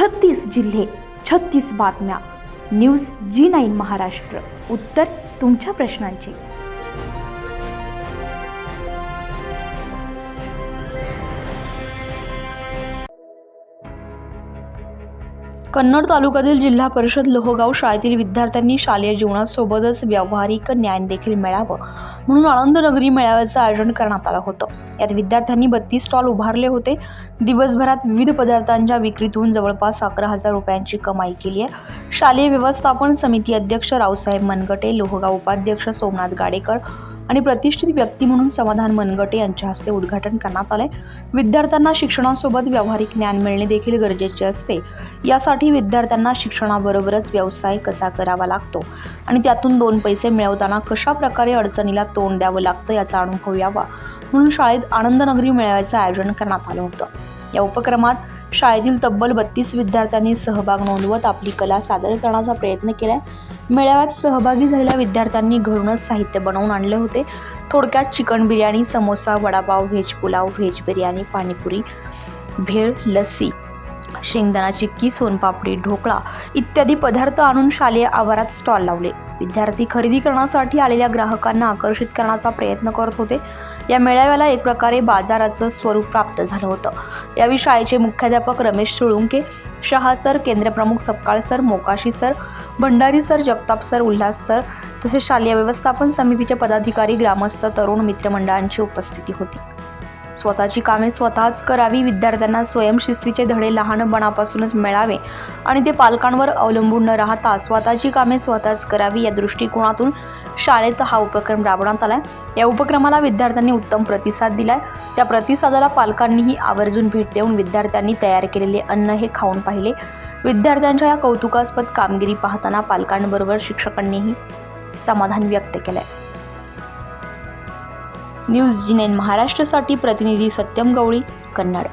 छत्तीस जिल्हे छत्तीस बातम्या. News G nine Maharashtra. उत्तर तुमच्या प्रश्नांची. कन्नड तालुक्यातील जिल्हा परिषद लोहगाव शाळेतील विद्यार्थ्यांनी शालेय जीवनासोबतच व्यावहारिक ज्ञान देखील मिळावं. म्हणून आनंदनगरी मेळाव्याचं आयोजन करण्यात आलं होतं. यात विद्यार्थ्यांनी बत्तीस स्टॉल उभारले होते. दिवसभरात विविध पदार्थांच्या विक्रीतून जवळपास अकरा हजार रुपयांची कमाई केली आहे. शालेय व्यवस्थापन समिती अध्यक्ष रावसाहेब मनगटे लोहगाव उपाध्यक्ष सोमनाथ गाडेकर आणि प्रतिष्ठित व्यक्ती म्हणून समाधान मनगटे यांच्या हस्ते उद्घाटन करण्यात आले विद्यार्थ्यांना शिक्षणासोबत व्यावहारिक ज्ञान मिळणे देखील गरजेचे असते. यासाठी विद्यार्थ्यांना शिक्षणाबरोबरच व्यवसाय कसा करावा लागतो आणि त्यातून दोन पैसे मिळवताना कशा प्रकारे अडचणीला तोंड द्यावं लागतं याचा अनुभव यावा. म्हणून शाळेत आनंदनगरी मेळाव्याचं आयोजन करण्यात आलं होतं. या उपक्रमात शाळेतील तब्बल बत्तीस विद्यार्थ्यांनी सहभाग नोंदवत आपली कला सादर करण्याचा प्रयत्न केलाय. मेळाव्यात सहभागी झालेल्या विद्यार्थ्यांनी घरूनच साहित्य बनवून आणले होते. थोडक्यात chicken biryani samosa vada pav veg pulao veg biryani pani puri bhel lassi शेंगदाणा चिक्की सोनपापडी ढोकळा इत्यादी पदार्थ आणून शालेय आवारात स्टॉल लावले. विद्यार्थी खरेदी करण्यासाठी आलेल्या ग्राहकांना आकर्षित करण्याचा प्रयत्न करत होते. या मेळाव्याला एक प्रकारे बाजाराचं स्वरूप प्राप्त झालं होतं. यावेळी शाळेचे मुख्याध्यापक Ramesh Sulunke Shah sir केंद्रप्रमुख Sapkal sir Mokashi sir Bhandari sir Jagtap sir Ulhas sir तसेच शालेय व्यवस्थापन समितीचे पदाधिकारी ग्रामस्थ तरुण मित्रमंडळांची उपस्थिती होती. स्वतःची कामे स्वतःच करावी विद्यार्थ्यांना स्वयंशिस्तीचे धडे लहानपणापासूनच मिळावे आणि ते पालकांवर अवलंबून न राहता स्वतःची कामे स्वतःच करावी या दृष्टिकोनातून शाळेत हा उपक्रम राबवण्यात आला या उपक्रमाला विद्यार्थ्यांनी उत्तम प्रतिसाद दिलाय. त्या प्रतिसादाला पालकांनीही आवर्जून भेट देऊन विद्यार्थ्यांनी तयार केलेले अन्न हे खाऊन पाहिले. विद्यार्थ्यांच्या या कौतुकास्पद कामगिरी पाहताना पालकांबरोबर शिक्षकांनीही समाधान व्यक्त केलं आहे न्यूज जी नाईन महाराष्ट्रासाठी प्रतिनिधी सत्यम गवळी कन्नड.